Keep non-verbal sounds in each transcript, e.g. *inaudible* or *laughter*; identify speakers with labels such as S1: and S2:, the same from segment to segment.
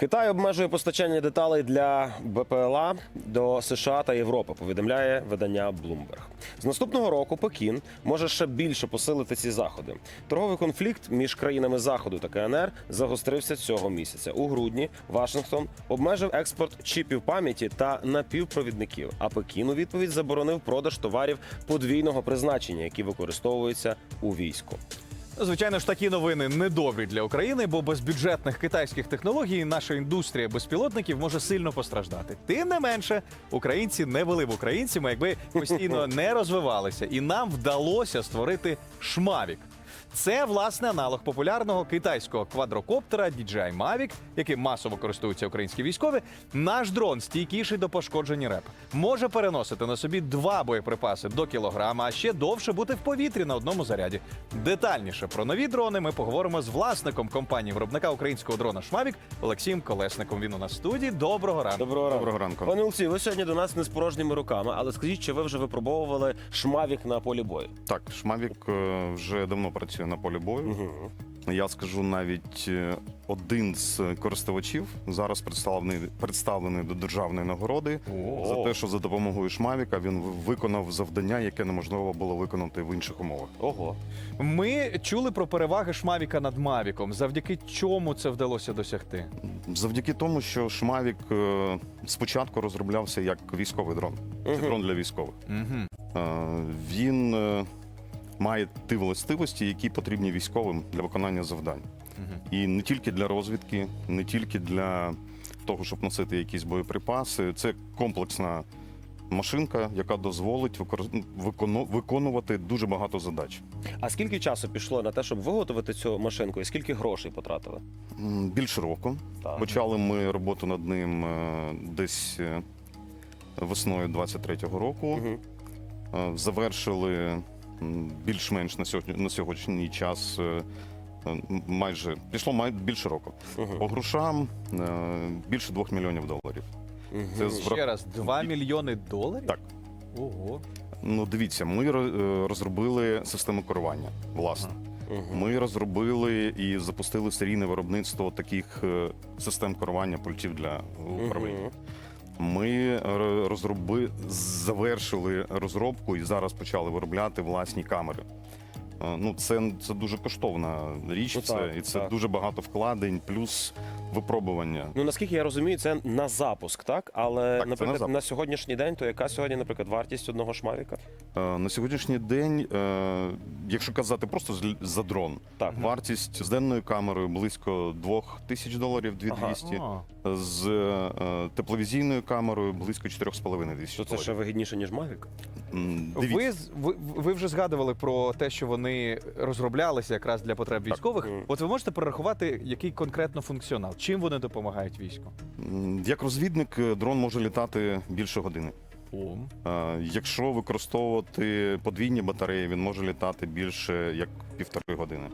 S1: Китай обмежує постачання деталей для БПЛА до США та Європи. Повідомляє видання Bloomberg. З наступного року Пекін може ще більше посилити ці заходи. Торговий конфлікт між країнами Заходу та КНР загострився цього місяця. У грудні Вашингтон обмежив експорт чіпів пам'яті та напівпровідників. А Пекін у відповідь заборонив продаж товарів подвійного призначення, які використовуються у війську.
S2: Звичайно ж, такі новини недобрі для України, бо без бюджетних китайських технологій наша індустрія безпілотників може сильно постраждати. Тим не менше, українці не були б українцями, якби постійно *laughs* не розвивалися, і нам вдалося створити шмавік. Це власне аналог популярного китайського квадрокоптера DJI Mavic, яким масово користуються українські військові. Наш дрон стійкіший до пошкоджень реп. Може переносити на собі два боєприпаси до кілограма, а ще довше бути в повітрі на одному заряді. Детальніше про нові дрони ми поговоримо з власником компанії виробника українського дрона Шмавік Олексієм Колесником. Він у нас в студії. Доброго ранку.
S1: Доброго ранку.
S3: Доброго ранку.
S1: Пане Олексію, ви сьогодні до нас не з порожніми руками, але скажіть, чи ви вже випробовували шмавік на полі бою?
S3: Так, Шмавік е, вже давно працює на полі бою. Я скажу навіть е, один з користувачів зараз представлений представлений до державної нагороди
S2: О.
S3: за те, що за допомогою Шмавіка він виконав завдання, яке неможливо було виконати в інших умовах.
S1: Ого.
S2: Ми чули про переваги Шмавіка над Мавіком. Завдяки чому це вдалося досягти?
S3: Завдяки тому, що Шмавік е, спочатку розроблявся як військовий дрон. Це
S1: Мгм.
S3: дрон для військових.
S2: Угу.
S3: Він має ті властивості, які потрібні військовим для виконання завдань. І не тільки для розвідки, не тільки для того, щоб носити якісь боєприпаси. Це комплексна машинка, яка дозволить виконувати дуже багато задач.
S1: А скільки часу пішло на те, щоб виготовити цю машинку, і скільки грошей потратили?
S3: Більше року.
S1: Так.
S3: Почали ми роботу над ним е, десь е, весною 23-го року.
S1: Угу.
S3: Завершили більш-менш на сьогодні на сьогоднішній час. е, е, Майже пішло май більше року. По грошам е, більше двох мільйонів доларів. Це з
S2: Ще раз, 2 мільйони доларів?
S3: Так.
S2: Ого.
S3: Ну, дивіться, ми розробили систему керування. Власне, ми розробили і запустили серійне виробництво таких систем керування пультів для управління. Ми розроби... завершили розробку і зараз почали виробляти власні камери. Е, Ну, це, це дуже коштовна річ,
S1: Ну,
S3: це,
S1: так,
S3: і це
S1: так.
S3: дуже багато вкладень, плюс випробування.
S1: Ну наскільки я розумію, це на запуск, так? Але,
S3: Так, це
S1: наприклад,
S3: на запуск.
S1: на сьогоднішній день, то яка сьогодні, наприклад, вартість одного шмавіка?
S3: Е, На сьогоднішній день, е, якщо казати просто з- за дрон,
S1: Так.
S3: вартість з денною камерою близько 2 тисяч доларів, 2200,
S2: А.
S3: з е, тепловізійною камерою близько 4,5 тисяч
S1: То це
S3: доларів.
S1: ще вигідніше, ніж Мавік?
S3: М, Дивіться,
S2: Ви, з- ви, ви вже згадували про те, що вони розроблялися якраз для потреб військових. От ви можете перерахувати, який конкретно функціонал? Чим вони допомагають війську?
S3: як розвідник, е, дрон може літати більше години. Е, Якщо використовувати подвійні батареї, він може літати більше як півтори години.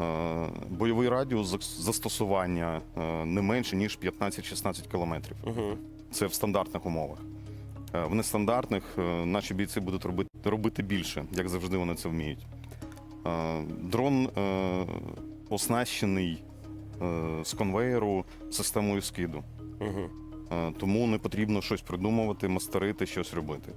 S3: Е, Бойовий радіус застосування не менше ніж 15-16 кілометрів.
S1: Угу.
S3: Це в стандартних умовах. В нестандартних наші бійці будуть робити, робити більше, як завжди вони це вміють. Дрон оснащений з конвеєру системою скиду.
S1: Угу.
S3: Е, Тому не потрібно щось придумувати, мастерити, щось робити.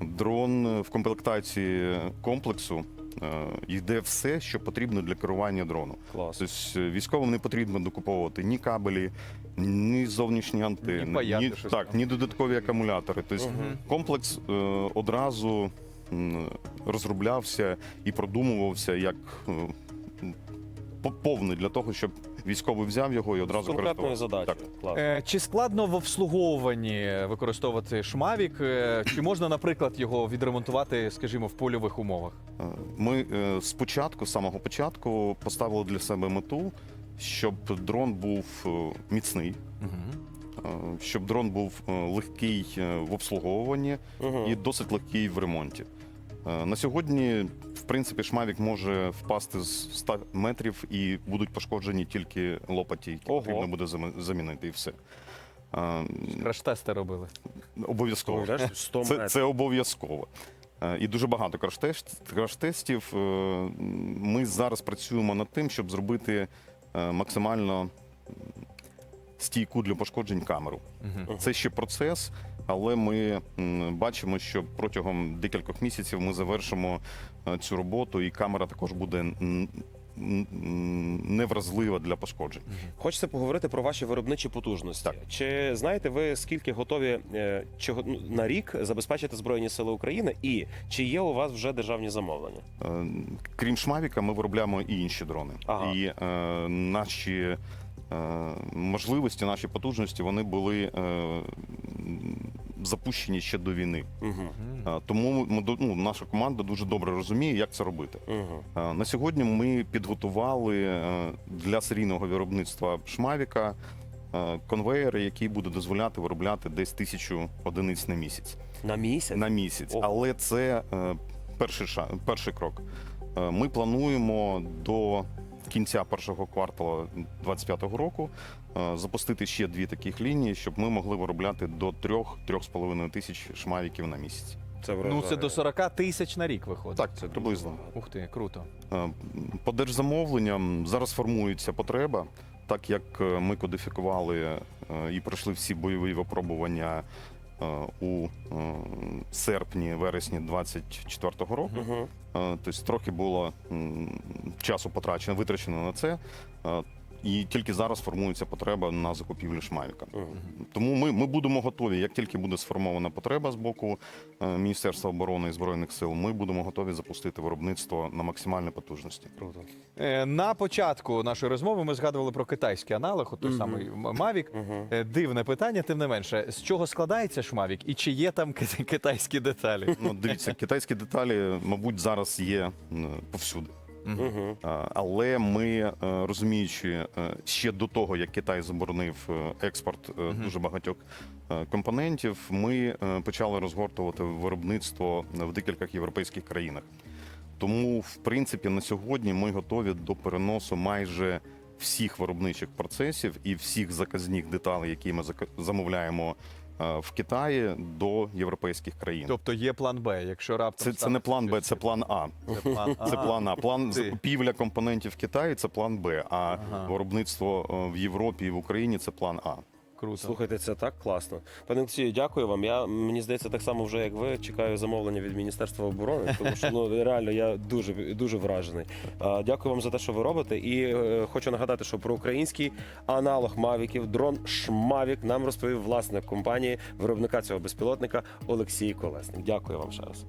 S3: Дрон е, в комплектації комплексу е, йде все, що потрібно для керування дрону.
S1: Клас.
S3: Тобто е, військовим не потрібно докуповувати ні кабелі, ні зовнішні антени,
S2: Ні паяти
S3: ні,
S2: щось
S3: так, ні додаткові акумулятори. Тобто
S1: Мгм.
S3: комплекс е, одразу розроблявся і продумувався як е, повний для того, щоб військовий взяв його і одразу
S1: задачею. Клас.
S2: Е, чи складно в обслуговуванні використовувати шмавік? Е, чи можна, наприклад, його відремонтувати, скажімо, в польових умовах?
S3: Е, Ми е, спочатку, з самого початку, поставили для себе мету, щоб дрон був е, міцний, е, щоб дрон був е, легкий е, в обслуговуванні
S1: Угу.
S3: і досить легкий в ремонті. Е, На сьогодні, в принципі, шмавік може впасти з 100 метрів і будуть пошкоджені тільки лопаті, які
S1: Ого.
S3: потрібно буде замінити, і все. Е,
S2: Краш-тести робили.
S3: Обов'язково.
S1: Уявляєш, 100
S3: Це,
S1: метрів.
S3: це обов'язково. Е, І дуже багато краш-тест- краш-тестів. Е, Ми зараз працюємо над тим, щоб зробити е, максимально стійку для пошкоджень камеру. Це ще процес, але ми бачимо, що протягом декількох місяців ми завершимо е, цю роботу, і камера також буде невразлива для пошкоджень.
S1: Хочеться поговорити про ваші виробничі потужності.
S3: Так.
S1: Чи знаєте ви скільки готові е, чого ну, на рік забезпечити збройні сили України? І чи є у вас вже державні замовлення?
S3: Е, Крім Шмавіка, ми виробляємо і інші дрони.
S1: Ага.
S3: І е, наші е, можливості, наші потужності вони були запущені ще до війни.
S1: Угу.
S3: Тому ми до- ну, наша команда дуже добре розуміє, як це робити.
S1: Угу.
S3: На сьогодні ми підготували е, для серійного виробництва Шмавіка е, конвейери, які будуть дозволяти виробляти десь тисячу одиниць на місяць.
S1: На місяць?
S3: На місяць.
S1: Ого.
S3: Але це е, перший, ша, перший крок. Е, Ми плануємо до кінця першого кварталу 2025 року е, запустити ще дві таких лінії, щоб ми могли виробляти до 3-3,5 тисяч шмавіків на місяць.
S1: Це
S2: Ну це до 40 тисяч на рік виходить.
S3: Так, це приблизно.
S2: Ух ти, круто.
S3: Е, По держзамовленням зараз формується потреба, так як е, ми кодифікували і пройшли всі бойові випробування у е, серпні, вересні 24-го року.
S1: Угу.
S3: Е, Тобто трохи було часу потрачено, витрачено на це. І тільки зараз формується потреба на закупівлю шмавіка.
S1: Угу.
S3: Тому ми, ми будемо готові. Як тільки буде сформована потреба з боку е, Міністерства оборони і збройних сил, ми будемо готові запустити виробництво на максимальній потужності.
S1: Круто.
S2: Е, На початку нашої розмови ми згадували про китайський аналог, той
S1: Мгм.
S2: самий М- Mavic.
S1: Угу.
S2: Е, Дивне питання, тим не менше. З чого складається шмавік і чи є там китайські деталі?
S3: Ну, дивіться, китайські деталі, мабуть, зараз є повсюди.
S1: Угу.
S3: Але ми, е, розуміючи е, ще до того, як Китай заборонив е, експорт е, дуже багатьох компонентів, ми почали розгортувати виробництво в декількох європейських країнах. Тому, в принципі, на сьогодні ми готові до переносу майже всіх виробничих процесів і всіх заказних деталей, які ми замовляємо в Китаї до європейських країн.
S2: Тобто є план Б, якщо раптом
S3: Це, це не план Б, це план А.
S2: Це план,
S3: Це план А. План закупівля компонентів в Китаї це план Б. А
S2: Ага.
S3: виробництво е, в Європі і в Україні це план А.
S2: Круто.
S1: Слухайте, це так класно. Пане Олексію, дякую вам. Я мені здається, так само вже як ви чекаю замовлення від Міністерства оборони, тому що ну *laughs* реально я дуже дуже вражений. А, Дякую вам за те, що ви робите. І е, хочу нагадати, що про український аналог Мавіків, дрон Шмавік нам розповів власник компанії виробника цього безпілотника Олексій Колесник. Дякую вам ще раз.